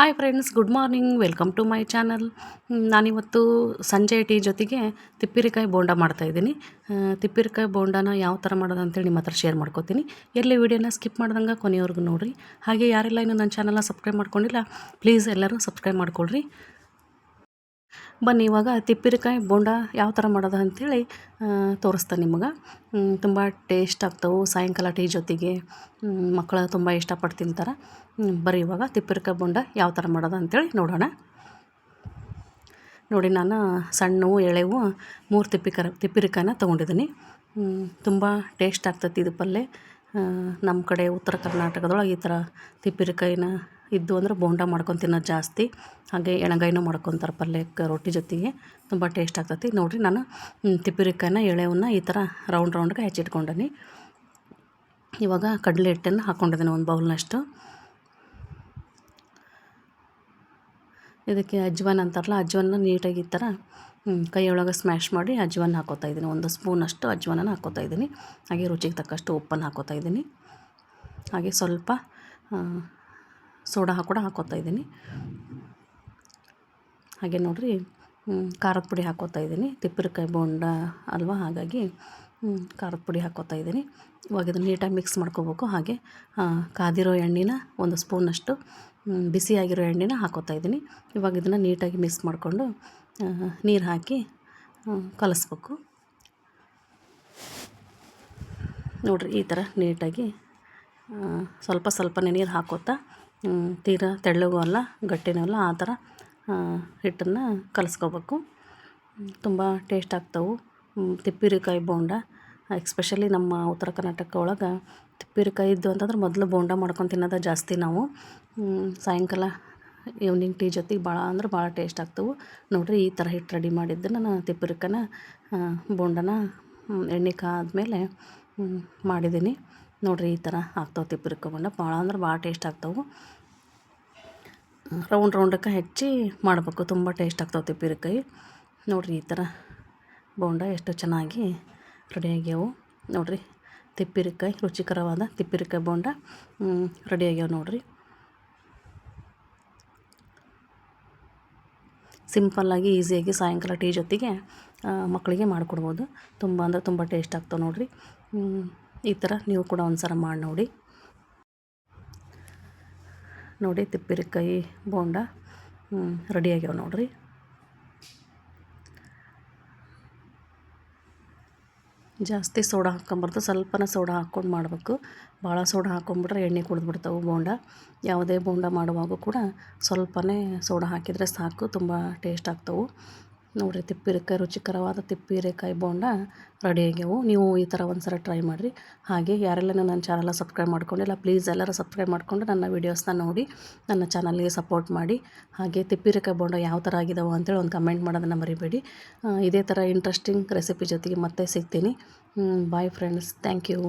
Hi friends good morning welcome to my channel ನಾನಿವತ್ತು ಸಂಜೆ tea ಜೊತೆಗೆ ತಿಪ್ಪಿರಿಕಾಯಿ ಬೋಂಡ ಮಾಡ್ತಾಯಿದ್ದೀನಿ ತಿಪ್ಪಿರಿಕಾಯಿ ಬೋಂಡನ ಯಾವ ಥರ ಮಾಡೋದು ಅಂತೇಳಿ ನಿಮ್ಮ ಹತ್ರ ಶೇರ್ ಮಾಡ್ಕೋತೀನಿ. ಎಲ್ಲಿ ವೀಡಿಯೋನ ಸ್ಕಿಪ್ ಮಾಡ್ದಂಗೆ ಕೊನೆಯವ್ರಿಗೂ ನೋಡಿರಿ. ಹಾಗೆ ಯಾರೆಲ್ಲ ಇನ್ನೂ ನನ್ನ ಚಾನಲ್ನ ಸಬ್ಸ್ಕ್ರೈಬ್ ಮಾಡ್ಕೊಂಡಿಲ್ಲ ಪ್ಲೀಸ್ ಎಲ್ಲರೂ ಸಬ್ಸ್ಕ್ರೈಬ್ ಮಾಡ್ಕೊಳ್ರಿ. ಬನ್ನಿ, ಇವಾಗ ತಿಪ್ಪಿರಿಕಾಯಿ ಬೋಂಡ ಯಾವ ಥರ ಮಾಡೋದು ಅಂಥೇಳಿ ತೋರಿಸ್ತಾನೆ ನಿಮಗೆ. ತುಂಬ ಟೇಸ್ಟ್ ಆಗ್ತವೆ, ಸಾಯಂಕಾಲ ಟೀ ಜೊತೆಗೆ. ಮಕ್ಕಳು ತುಂಬ ಇಷ್ಟಪಟ್ಟು ತಿಂತಾರೆ. ಬರೀ ಇವಾಗ ತಿಪ್ಪಿರಿಕಾಯಿ ಬೋಂಡ ಯಾವ ಥರ ಮಾಡೋದು ಅಂಥೇಳಿ ನೋಡೋಣ. ನೋಡಿ, ನಾನು ಸಣ್ಣವು ಎಳೆವು ಮೂರು ತಿಪ್ಪಿಕರ ತಿಪ್ಪಿರಿಕಾಯಿನ ತೊಗೊಂಡಿದ್ದೀನಿ. ತುಂಬ ಟೇಸ್ಟ್ ಆಗ್ತೈತಿ ಇದು ಪಲ್ಯ ನಮ್ಮ ಕಡೆ ಉತ್ತರ ಕರ್ನಾಟಕದೊಳಗೆ ಈ ಥರ ತಿಪ್ಪಿರಿಕಾಯಿನ ಇದ್ದು ಅಂದ್ರೆ ಬೋಂಡ ಮಾಡ್ಕೊಂಡು ತಿನ್ನೋದು ಜಾಸ್ತಿ. ಹಾಗೆ ಎಣಗಾಯಿನೂ ಮಾಡ್ಕೊತಾರೆ ಪಲ್ಯಕ್ಕೆ ರೊಟ್ಟಿ ಜೊತೆಗೆ. ತುಂಬ ಟೇಸ್ಟ್ ಆಗ್ತೈತಿ. ನೋಡಿರಿ ನಾನು ತಿಪ್ಪಿರಿಕಾಯಿನ ಎಳೆವನ್ನ ಈ ಥರ ರೌಂಡ್ ರೌಂಡ್ಗೆ ಹೆಚ್ಚಿಟ್ಕೊಂಡೀನಿ. ಇವಾಗ ಕಡಲೆ ಹಿಟ್ಟನ್ನು ಹಾಕ್ಕೊಂಡಿದ್ದೀನಿ ಒಂದು ಬೌಲ್ನಷ್ಟು. ಇದಕ್ಕೆ ಅಜ್ವಾನ್ ಅಂತಾರಲ್ಲ ಅಜ್ವಾನ ನೀಟಾಗಿ ಈ ಥರ ಕೈಯೊಳಗೆ ಸ್ಮ್ಯಾಶ್ ಮಾಡಿ ಅಜ್ವಾನ ಹಾಕೋತಾ ಇದ್ದೀನಿ. ಒಂದು ಸ್ಪೂನಷ್ಟು ಅಜ್ವಾನನ ಹಾಕೋತಾ ಇದ್ದೀನಿ. ಹಾಗೆ ರುಚಿಗೆ ತಕ್ಕಷ್ಟು ಉಪ್ಪನ್ನು ಹಾಕೋತಾ ಇದ್ದೀನಿ. ಹಾಗೆ ಸ್ವಲ್ಪ ಸೋಡಾ ಕೂಡ ಹಾಕೋತಾ ಇದ್ದೀನಿ. ಹಾಗೆ ನೋಡಿರಿ ಖಾರದ ಪುಡಿ ಹಾಕೋತಾ ಇದ್ದೀನಿ. ತಿಪ್ಪಿರಕಾಯಿ ಬೋಂಡ ಅಲ್ವಾ, ಹಾಗಾಗಿ ಖಾರದ ಪುಡಿ ಹಾಕೋತಾ ಇದ್ದೀನಿ. ಇವಾಗ ಇದನ್ನು ನೀಟಾಗಿ ಮಿಕ್ಸ್ ಮಾಡ್ಕೋಬೇಕು. ಹಾಗೆ ಕಾದಿರೋ ಎಣ್ಣೆನ ಒಂದು ಸ್ಪೂನಷ್ಟು ಬಿಸಿಯಾಗಿರೋ ಎಣ್ಣೆನ ಹಾಕೋತಾ ಇದ್ದೀನಿ. ಇವಾಗ ಇದನ್ನು ನೀಟಾಗಿ ಮಿಕ್ಸ್ ಮಾಡಿಕೊಂಡು ನೀರು ಹಾಕಿ ಕಲಿಸ್ಬೇಕು. ನೋಡಿರಿ, ಈ ಥರ ನೀಟಾಗಿ ಸ್ವಲ್ಪ ಸ್ವಲ್ಪನೇ ನೀರು ಹಾಕೋತಾ ತೀರಾ ತೆಳ್ಳಗೂ ಅಲ್ಲ, ಗಟ್ಟಿನೂ ಅಲ್ಲ, ಆ ಥರ ಹಿಟ್ಟನ್ನು ಕಲಸ್ಕೋಬೇಕು. ತುಂಬ ಟೇಸ್ಟ್ ಆಗ್ತವೆ. ತಿಪ್ಪಿರಿಕಾಯಿ ಬೋಂಡ ಎಕ್ಸ್ಪೆಷಲಿ ನಮ್ಮ ಉತ್ತರ ಕರ್ನಾಟಕ ಒಳಗೆ ತಿಪ್ಪಿರಿಕಾಯಿ ಇದ್ದು ಅಂತಂದ್ರೆ ಮೊದಲು ಬೋಂಡ ಮಾಡ್ಕೊಂಡು ತಿನ್ನೋದ ಜಾಸ್ತಿ ನಾವು. ಸಾಯಂಕಾಲ ಈವ್ನಿಂಗ್ ಟೀ ಜೊತೆಗೆ ಭಾಳ ಅಂದ್ರೆ ಭಾಳ ಟೇಸ್ಟ್ ಆಗ್ತವೆ. ನೋಡಿರಿ, ಈ ಥರ ಹಿಟ್ಟು ರೆಡಿ ಮಾಡಿದ್ದನ್ನು ನಾನು ತಿಪ್ಪಿರಿಕನ ಬೋಂಡನ ಎಣ್ಣೆ ಕಾದ್ಮೇಲೆ ಮಾಡಿದ್ದೀನಿ ನೋಡಿರಿ ಈ ಥರ ಆಗ್ತಾವೆ ತಿಪ್ಪಿರಿಕ ಬೋಂಡ ಭಾಳ ಅಂದ್ರೆ ಭಾಳ ಟೇಸ್ಟ್ ಆಗ್ತಾವೆ. ರೌಂಡ್ ರೌಂಡಕ್ಕೆ ಹೆಚ್ಚಿ ಮಾಡಬೇಕು. ತುಂಬ ಟೇಸ್ಟ್ ಆಗ್ತಾವೆ ತಿಪ್ಪಿರಿಕಾಯಿ ನೋಡಿರಿ ಈ ಥರ ಬೋಂಡ ಎಷ್ಟು ಚೆನ್ನಾಗಿ ರೆಡಿಯಾಗ್ಯಾವು. ನೋಡಿರಿ ತಿಪ್ಪಿರಿಕಾಯಿ, ರುಚಿಕರವಾದ ತಿಪ್ಪಿರಿಕಾಯಿ ಬೋಂಡ ರೆಡಿಯಾಗ್ಯಾವ ನೋಡಿರಿ. ಸಿಂಪಲ್ಲಾಗಿ ಈಸಿಯಾಗಿ ಸಾಯಂಕಾಲ ಟೀ ಜೊತೆಗೆ ಮಕ್ಕಳಿಗೆ ಮಾಡಿಕೊಡ್ಬೋದು. ತುಂಬ ಅಂದರೆ ತುಂಬ ಟೇಸ್ಟ್ ಆಗ್ತಾವೆ ನೋಡಿರಿ. ಈ ಥರ ನೀವು ಕೂಡ ಒಂದು ಸಲ ಮಾಡಿ ನೋಡಿ. ನೋಡಿ ತಿಪ್ಪಿರಿಕಾಯಿ ಬೋಂಡ ರೆಡಿ ಆಗ್ಯಾವ ನೋಡಿರಿ. ಜಾಸ್ತಿ ಸೋಡಾ ಹಾಕ್ಕೊಂಬಾರ್ದು, ಸ್ವಲ್ಪನ ಸೋಡಾ ಹಾಕ್ಕೊಂಡು ಮಾಡಬೇಕು. ಭಾಳ ಸೋಡಾ ಹಾಕ್ಕೊಂಬಿಟ್ರೆ ಎಣ್ಣೆ ಕುಡಿದ್ಬಿಡ್ತಾವೆ ಬೋಂಡ. ಯಾವುದೇ ಬೋಂಡ ಮಾಡುವಾಗ ಕೂಡ ಸ್ವಲ್ಪನೇ ಸೋಡಾ ಹಾಕಿದರೆ ಸಾಕು, ತುಂಬ ಟೇಸ್ಟ್ ಆಗ್ತವೆ. ನೋಡಿರಿ ತಿಪ್ಪಿರೇಕಾಯಿ ರುಚಿಕರವಾದ ತಿಪ್ಪಿರೆಕಾಯಿ ಬೋಂಡ ರೆಡಿ ಆಗ್ಯಾವು. ನೀವು ಈ ಥರ ಒಂದು ಸಲ ಟ್ರೈ ಮಾಡಿರಿ. ಹಾಗೆ ಯಾರೆಲ್ಲ ನನ್ನ ಚಾನಲ್ನ ಸಬ್ಸ್ಕ್ರೈಬ್ ಮಾಡ್ಕೊಂಡಿಲ್ಲ ಪ್ಲೀಸ್ ಎಲ್ಲರೂ ಸಬ್ಸ್ಕ್ರೈಬ್ ಮಾಡಿಕೊಂಡು ನನ್ನ ವೀಡಿಯೋಸ್ನ ನೋಡಿ, ನನ್ನ ಚಾನಲ್ಗೆ ಸಪೋರ್ಟ್ ಮಾಡಿ. ಹಾಗೆ ತಿಪ್ಪಿರೆಕಾಯಿ ಬೋಂಡ ಯಾವ ಥರ ಆಗಿದಾವೆ ಅಂತೇಳಿ ಒಂದು ಕಮೆಂಟ್ ಮಾಡೋದನ್ನು ಮರಿಬೇಡಿ. ಇದೇ ಥರ ಇಂಟ್ರೆಸ್ಟಿಂಗ್ ರೆಸಿಪಿ ಜೊತೆಗೆ ಮತ್ತೆ ಸಿಗ್ತೀನಿ. Bye friends thank you